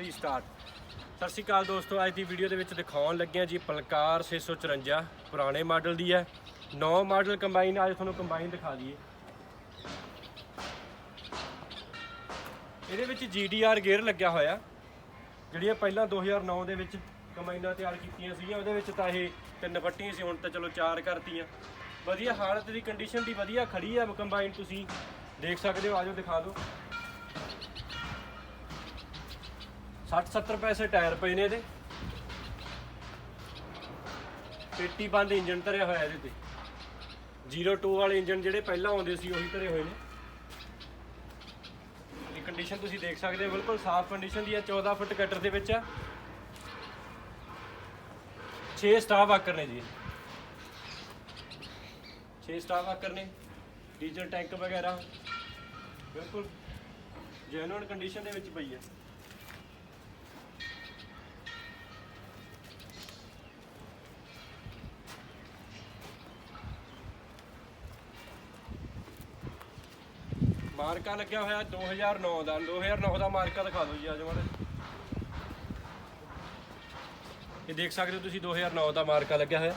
Battery start ਸਤਿ ਸ਼੍ਰੀ ਅਕਾਲ ਦੋਸਤੋ, ਅੱਜ ਦੀ ਵੀਡੀਓ ਦੇ ਵਿੱਚ ਦਿਖਾਉਣ ਲੱਗੇ ਹਾਂ ਜੀ ਪਲਕਾਰ 654 ਪੁਰਾਣੇ ਮਾਡਲ ਦੀ ਹੈ। ਨੌ ਮਾਡਲ ਕੰਬਾਈਨ ਅੱਜ ਤੁਹਾਨੂੰ ਕੰਬਾਈਨ ਦਿਖਾ ਦਈਏ। ਇਹਦੇ ਵਿੱਚ GDR ਗੇਅਰ ਲੱਗਿਆ ਹੋਇਆ। ਜਿਹੜੀਆਂ ਪਹਿਲਾਂ 2009 ਦੇ ਵਿੱਚ ਕੰਬਾਈਨਾਂ ਤਿਆਰ ਕੀਤੀਆਂ ਸੀਗੀਆਂ, ਉਹਦੇ ਵਿੱਚ ਤਾਂ ਇਹ ਤਿੰਨ ਫੱਟੀਆਂ ਸੀ, ਹੁਣ ਤਾਂ ਚਲੋ ਚਾਰ ਕਰਤੀਆਂ। ਵਧੀਆ ਹਾਲਤ ਦੀ ਕੰਡੀਸ਼ਨ ਦੀ ਵਧੀਆ ਖੜੀ ਆ ਕੰਬਾਈਨ ਤੁਸੀਂ ਦੇਖ ਸਕਦੇ ਹੋ, ਆਜੋ ਦਿਖਾ ਦਿਓ। 60 70 ਪੈਸੇ ਟਾਇਰ ਪਏ ਨੇ ਇਹਦੇ। ਪੇਟੀ ਬੰਦ ਇੰਜਨ ਧਰਿਆ ਹੋਇਆ ਇਹਦੇ ਤੇ। 02 ਵਾਲੇ ਇੰਜਨ ਜਿਹੜੇ ਪਹਿਲਾਂ ਆਉਂਦੇ ਸੀ, ਉਹੀ ਧਰੇ ਹੋਏ ਨੇ। ਇਹ ਕੰਡੀਸ਼ਨ ਤੁਸੀਂ ਦੇਖ ਸਕਦੇ ਹੋ, ਬਿਲਕੁਲ ਸਾਫ਼ ਕੰਡੀਸ਼ਨ ਦੀ ਹੈ 14 ਫੁੱਟ ਕਟਰ ਦੇ ਵਿੱਚ ਹੈ 6 ਸਟਾਰ ਵਾਕਰ ਨੇ ਜੀ 6 ਸਟਾਰ ਵਾਕਰ ਨੇ, ਡੀਜ਼ਲ ਟੈਂਕ ਵਗੈਰਾ। ਬਿਲਕੁਲ ਜੈਨੂਇਨ ਕੰਡੀਸ਼ਨ ਦੇ ਵਿੱਚ ਪਈ ਹੈ ਮਾਰਕਾ ਲੱਗਿਆ ਹੋਇਆ 2009 ਦਾ। 2009 ਦਾ ਮਾਰਕਾ ਦਿਖਾ ਦਿਓ ਜੀ ਅੱਜ ਮਾੜੇ ਇਹ ਦੇਖ ਸਕਦੇ ਹੋ ਤੁਸੀਂ 2009 ਦਾ ਮਾਰਕਾ ਲੱਗਿਆ ਹੋਇਆ।